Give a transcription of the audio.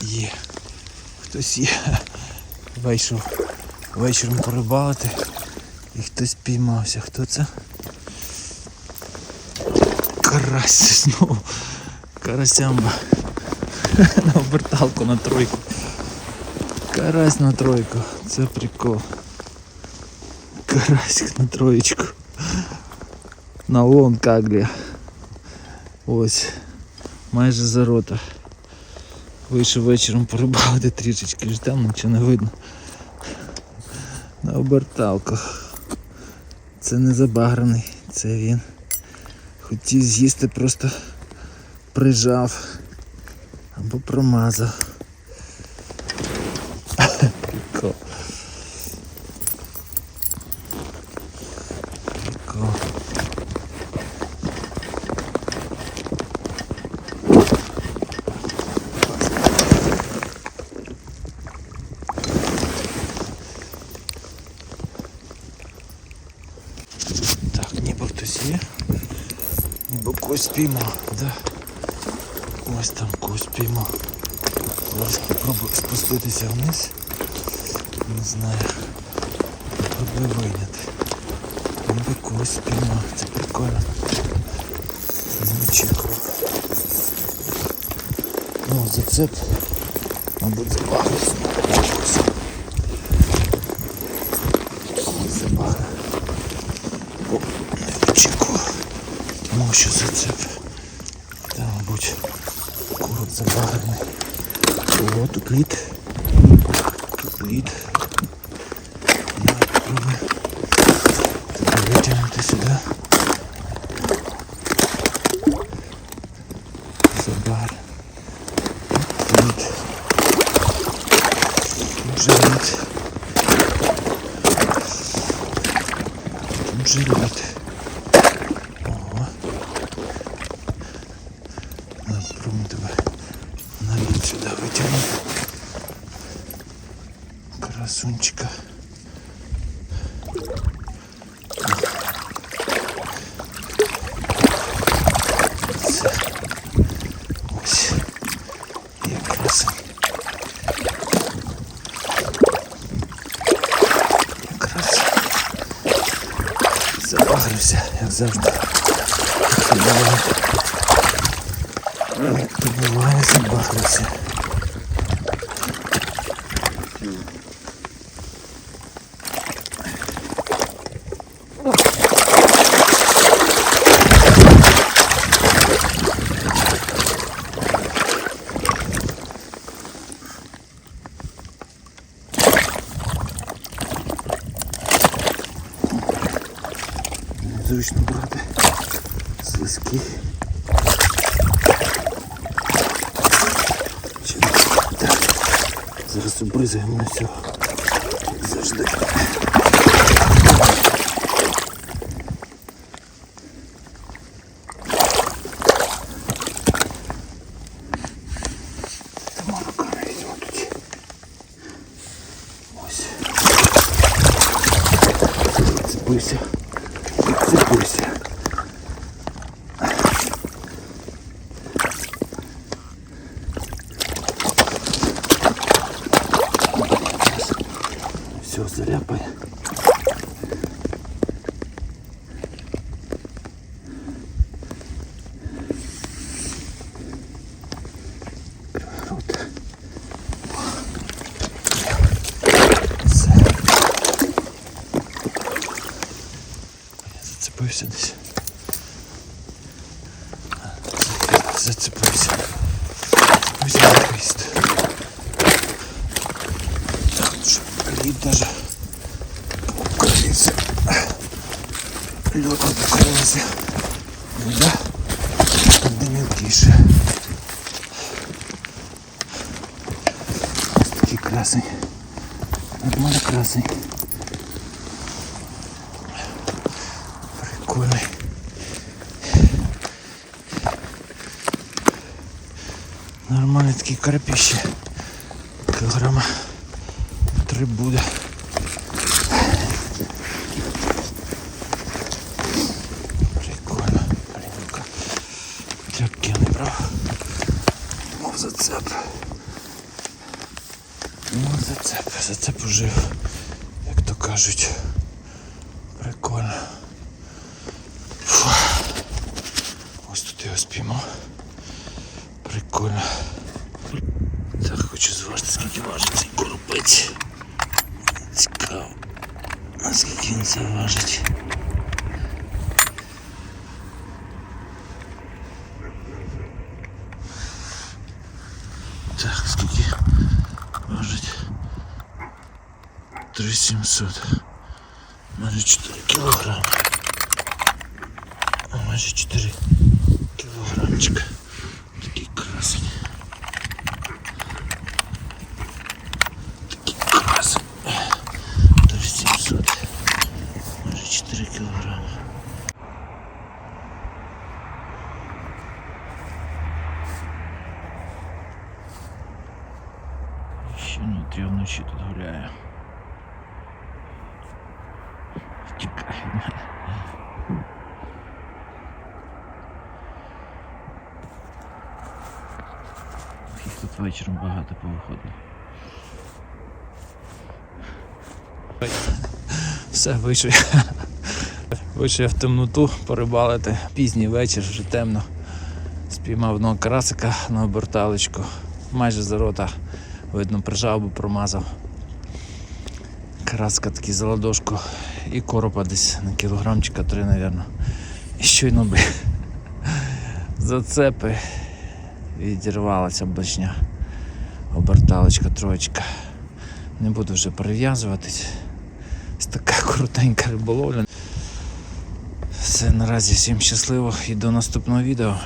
Є. Хтось є. Вийшов вечором порибалити. І хтось піймався. Хто це? Карась знову. Карасямба. На оберталку на тройку. Карась на тройку. Це прикол. Карасик на троєчку. На лон каглі. Ось. Майже за рота. Вийшов вечором порибалити трішечки, ж там нічого не видно. На оберталках. Це не забаграний, це він. Хотів з'їсти, просто прижав або промазав. Прикол. Так, ніби хтось є. Ніби когось спіймав, да. Ось там когось спіймав. Зараз спробую спуститися вниз. Не знаю. Попробую вийняти. Ніби когось спіймав. Це прикольно. Не очікував. Ну, зацеп. Мабуть, забагався. Забагав. О, не очікував. Тому що зацеп. Та, мабуть, курок забагрений. О, тут лід. Тут лід. Я попробую тебе витягнути сюди. Забар. Лід. Вже лід. Вже лід. Красунчика. Це. Ось. Є красень. Якраз забагрився, як завжди. Це буває. Як то буває, забагрився. Зручно брати. Слизький. Зараз обризаємо на цього завжди. Цепуйся, цепуйся. Все, заляпай. Круто. Все. Я зацепився десь. Зацепився. Зацепився на хвіст. Так, що даже покрився. Льотом покрився. Вода там де мілкіше. Ось такий красень. Нормально красень. Прикольний. Нормальний такий карпіще. Кілограма три буде. Прикольно. Блінка. Тряпки не брав. Мов зацеп. Ну, зацеп, зацеп ужив, як то кажуть. Прикольно. Фу. Ось тут його спіймав. Прикольно. Так, хочу зважити, скільки важить цей коропець. Цікаво. А скільки він це важить? Так, скільки важить? 3700. Майже 4 кілограми. А, Майже 4 кілограмчика. 4 кілограми. Ще внутрі вночі тут гуляє. Тікає від мене. Тут вечором багато повиходить. Все, вийшов. Вийшов в темноту порибалити. Пізній вечір, вже темно. Спіймав одного карасика на оберталочку. Майже за рота видно прижав або промазав. Караска такий за ладошку і коропа десь на кілограмчика три, мабуть. І щойно би зацепи відірвалася башня. Оберталочка, троєчка. Не буду вже перев'язуватись. Ось така коротенька риболовля. Все, наразі всім щасливо і до наступного відео.